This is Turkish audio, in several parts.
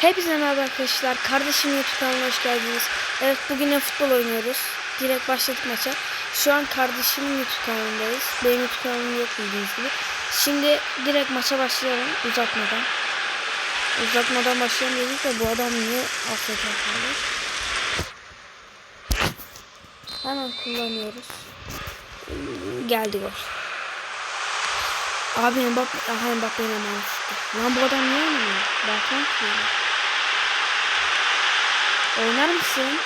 Hepinize merhaba arkadaşlar. Kardeşim YouTube kanalına hoş geldiniz. Evet bugün futbol oynuyoruz. Direkt başladık maça. Şu an kardeşimin YouTube kanalındayız. Benim YouTube kanalım yok bildiğiniz gibi. Şimdi direkt maça başlayalım uzatmadan. Uzatmadan başlayalım dedik de bu adam niye kaldı? Hemen kullanıyoruz. Geldi gol. Abi Mbappe, aha Mbappe'nin hemen çıktı. Lan bu adam niye oynamıyor? Bakmak ki. Oynar mısın?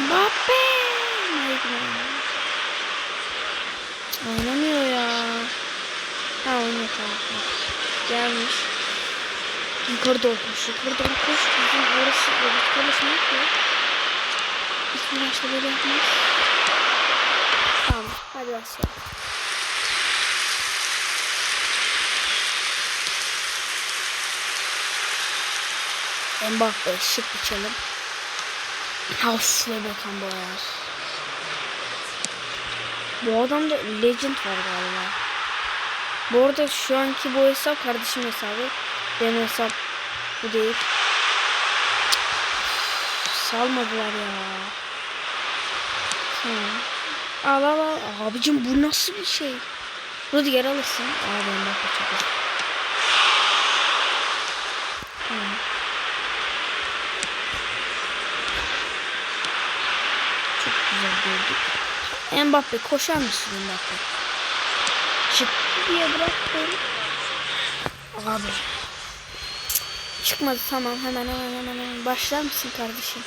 Mbappe! Oynamıyor ya. Ha oynuyor tamam. Gelmiş. Yukarı doğru koş. Yukarı doğru koş. Bizim orası Robert Carlos ne yapıyor? İlk maçta böyle yapmaz. Tamam. Hadi başlayalım. Mbappe şık bir çalım. Of ne bakan boyar. Bu adamda legend var galiba. Bu arada şu anki bu hesap kardeşim hesabı. Benim hesap bu değil. Salmadılar ya. Tamam. Al al al. Abicim bu nasıl bir şey? Rüdiger alırsın. Abi Mbappe çok iyi. Tamam. Çok güzel gördük. Mbappe koşar mısın Mbappe? Çık diye bırak beni. Abi. Çıkmadı tamam hemen hemen hemen hemen. Başlar mısın kardeşim?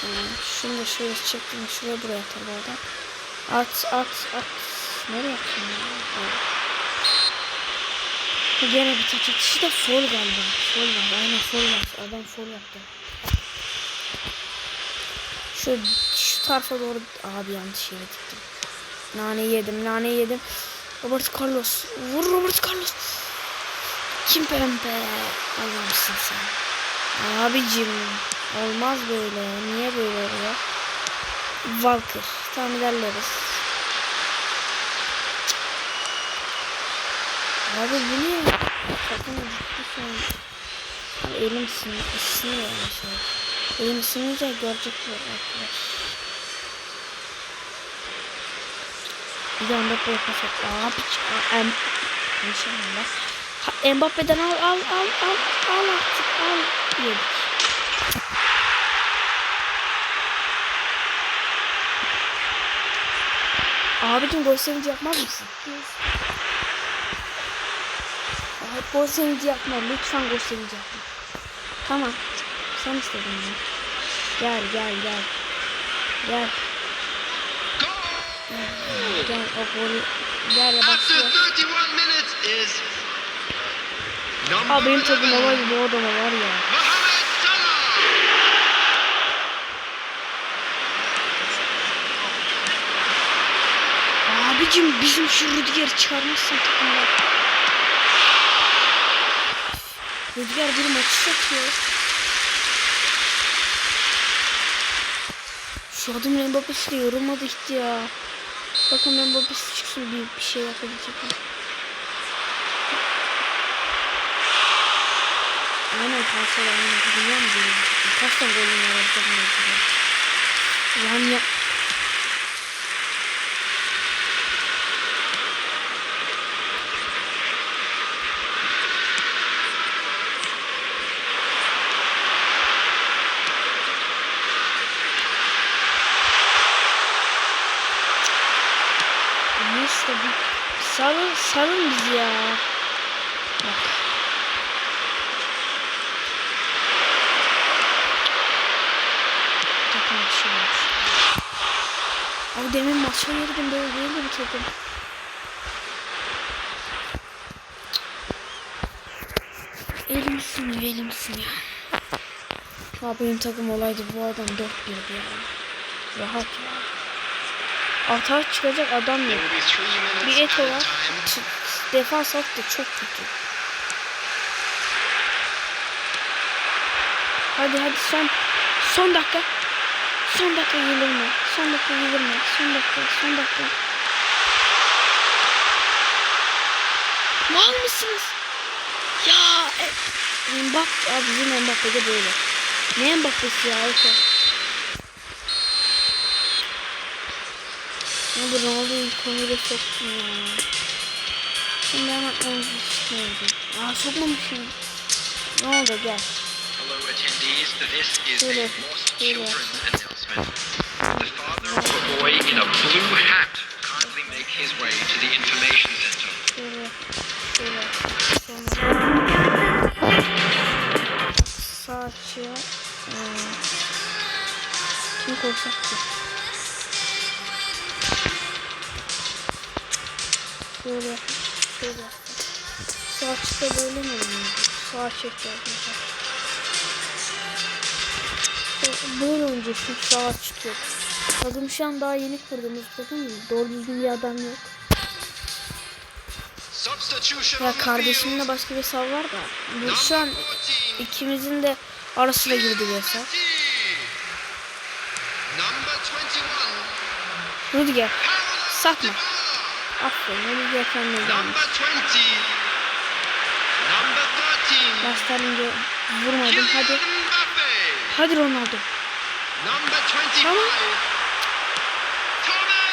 Tamam. Şunu da şöyle çektim. Şuraya buraya atar bu adam. At at at. Nereye atıyorsun ya? Gene bir taç atışı da foul galiba. Foul var. Aynen foul var. Adam foul yaptı. Şu, tarafa doğru abi yanlış yere gittim. Nane yedim, nane yedim. Robert Carlos. Vur Robert Carlos. Kim pembe? Allah'ımsın sen. Abicim olmaz böyle. Niye böyle oluyor? Walker. Tamam ilerleriz. Abi bu niye? Sakın ciddi. Abi elim sinir, sinir şey. Elim sinince görecekler arkadaş. Pas at. Abi em konuşamam. Ha, Mbappe'den al al al al al artık al yedik. Abicim gol sevinci yapmaz mısın? Abi gol sevinci yapma. Lütfen gol sevinci yapma. Tamam. Sen istedin ya. Gel gel gel. Gel. Gel o golü. After başlıyor. 31 minutes is number Abi benim takım 11, olaydı bu adama var ya. Abicim bizim şu Rüdiger çıkarmazsan takımdan. Rüdiger bir maçı satıyor. Şu adamın Mbappe'si de yorulmadı gitti ya. Bakın Mbappe'si çıksın bir, bir şey yapabilecek mi? Aynen kanser aynen. Mı diyorum? Kaç tane golün var acaba? Lan ya. Neyse bir sarın, sarın bizi ya. Bak. Takım şey. Abi demin maça girdim böyle değildi bir takım. Elim sınıyor elim sınıyor. Abi benim takım olaydı bu adam 4-1'di ya. Rahat ya. Atar çıkacak adam yok. Bir Eto var. Defans attı çok kötü. Hadi hadi son son dakika. Son dakika yenilme. Son dakika yenilme. Son dakika. Son dakika. Mal mısınız? Ya e, Mbappe abi bizim Mbappe de böyle. Ne Mbappe'si ya Ayko? Ne bu Ronaldo'yu konuyla soktum ya. Şimdi hemen onu düşünüyordum. Aa sokmamışım. Ne oldu gel. Hello, attendees. This is lost şöyle. children's announcement. The father of a boy in a blue hat kindly make his way to the information center. Şöyle, şöyle. Sonra sağ açıya ee, kim koysak ki? Şöyle, şöyle. Sağ açıda böyle mi oynuyordu? Sağ açık yapmışlar. Böyle oynayacaksın sağ açık yok. Takım şu an daha yeni kurduğumuz takım doğru düzgün bir adam yok. Ya kardeşimle başka bir hesap var da. Bu şu an ikimizin de arasına girdi bir hesap. Number 21. Rüdiger. Satma. Aferin. Rüdiger kendine gelmiş. Number 20. Number 13. Ben Sterling'e vurmadım. Hadi. Hadi Ronaldo. Number 25. Tamam.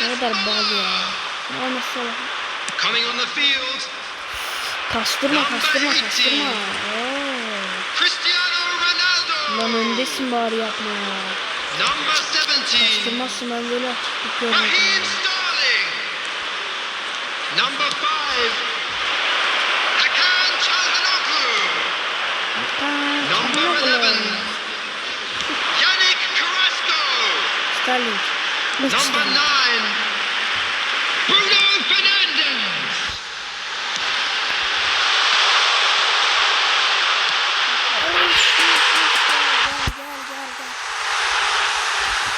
Ne kadar bal ya. The field. Kastırma kastırma kastırma. Oo. Lan öndesin bari yapma ya. Number 17. Kastırmazsın ben böyle açıklık görmedim. Number 5. Hakan Çalhanoğlu. Number 11. Yannick Carrasco. Sterling. Number. 9. Bruno Fernandes.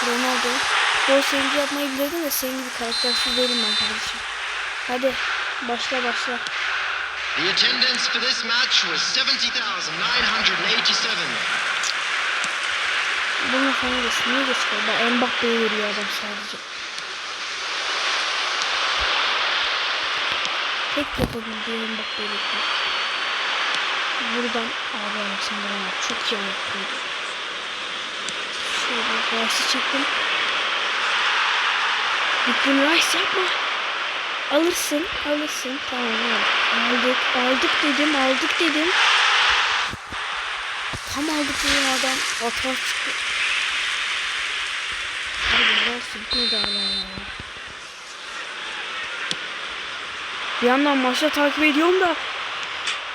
Ronaldo. Gol sevinci yapmayı bilirdim de senin gibi karaktersiz değilim ben kardeşim. Hadi başla başla. The attendance for this match was 70,987. Bunun falan geç. Niye geç kaldı? Bak Mbappe'yi veriyor adam sadece. Tek yapabildiği Mbappe'yi bekliyor. Buradan abi Alexander Arnold çok iyi ayakkabıydı. Şöyle Rice'i çektim. Declan Rice yapma. Alırsın, alırsın. Tamam aldık. Aldık, dedim, aldık dedim. Tam aldık dedim adam. Atar çıktı. Hadi Rice bitmedi hala ya. Bir yandan maçta takip ediyorum da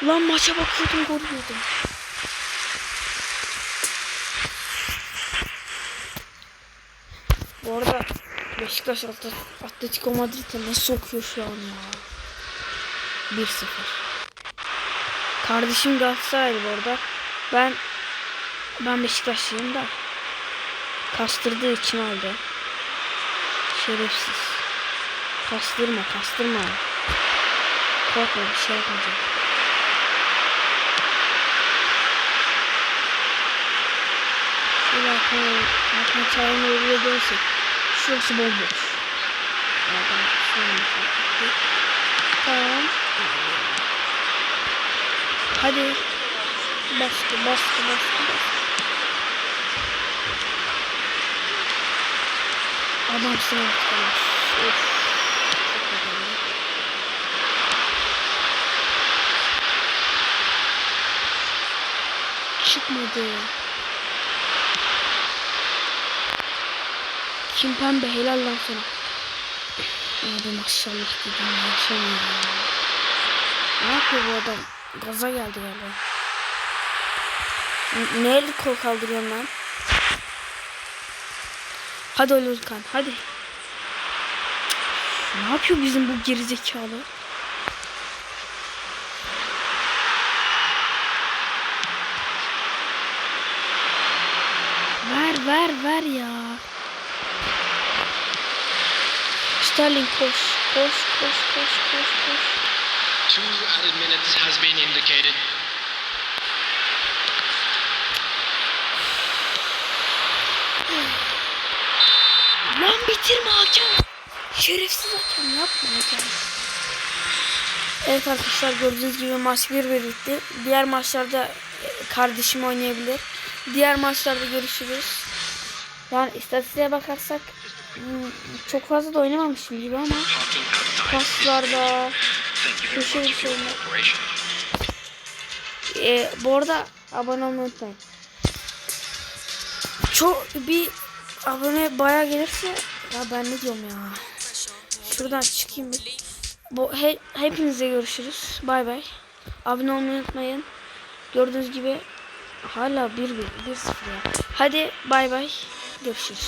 Lan maça bakıyordum gol yiyordum. Bu arada Beşiktaş Atlet- Atletico Madrid'e ne sokuyor şu an ya. 1-0. Kardeşim Galatasaraylı bu arada. Ben ben Beşiktaşlıyım da. Kastırdığı için aldı. Şerefsiz. Kastırma kastırma. Korkma bir şey yapmayacak. Şöyle Hakan, Hakan Çağrı'nın oraya dönsek. Bomboş. Adam sonra fark etti. Tamam. Hadi. Baskı, baskı, baskı. Adamsın artık Carlos. Of. Çıkmadı. Kim pembe helal lan sana. Abi maşallah dedim yaşamıyor. Ne yapıyor bu adam? Gaza geldi galiba. N- Ne el kol kaldırıyorsun lan? Hadi Olurkan hadi. Ne yapıyor bizim bu gerizekalı? Ver ver ver ya. Sterling koş koş koş koş koş koş. Two added minutes has been indicated. Lan bitirme hakem. Şerefsiz hakem yapma hakem. Evet arkadaşlar gördüğünüz gibi maç 1-1 bitti. Diğer maçlarda e, kardeşim oynayabilir. Diğer maçlarda görüşürüz. Yani istatistiğe bakarsak çok fazla da oynamamışım gibi ama paslarda Köşe much for your vuruşlarına. cooperation. e, bu arada abone olmayı unutmayın. Çok bir abone baya gelirse ya ben ne diyorum ya. Şuradan çıkayım bir. Bu he, hepinize görüşürüz. Bay bay. Abone olmayı unutmayın. Gördüğünüz gibi hala 1 1 1 0 ya. Hadi bay bay. Görüşürüz.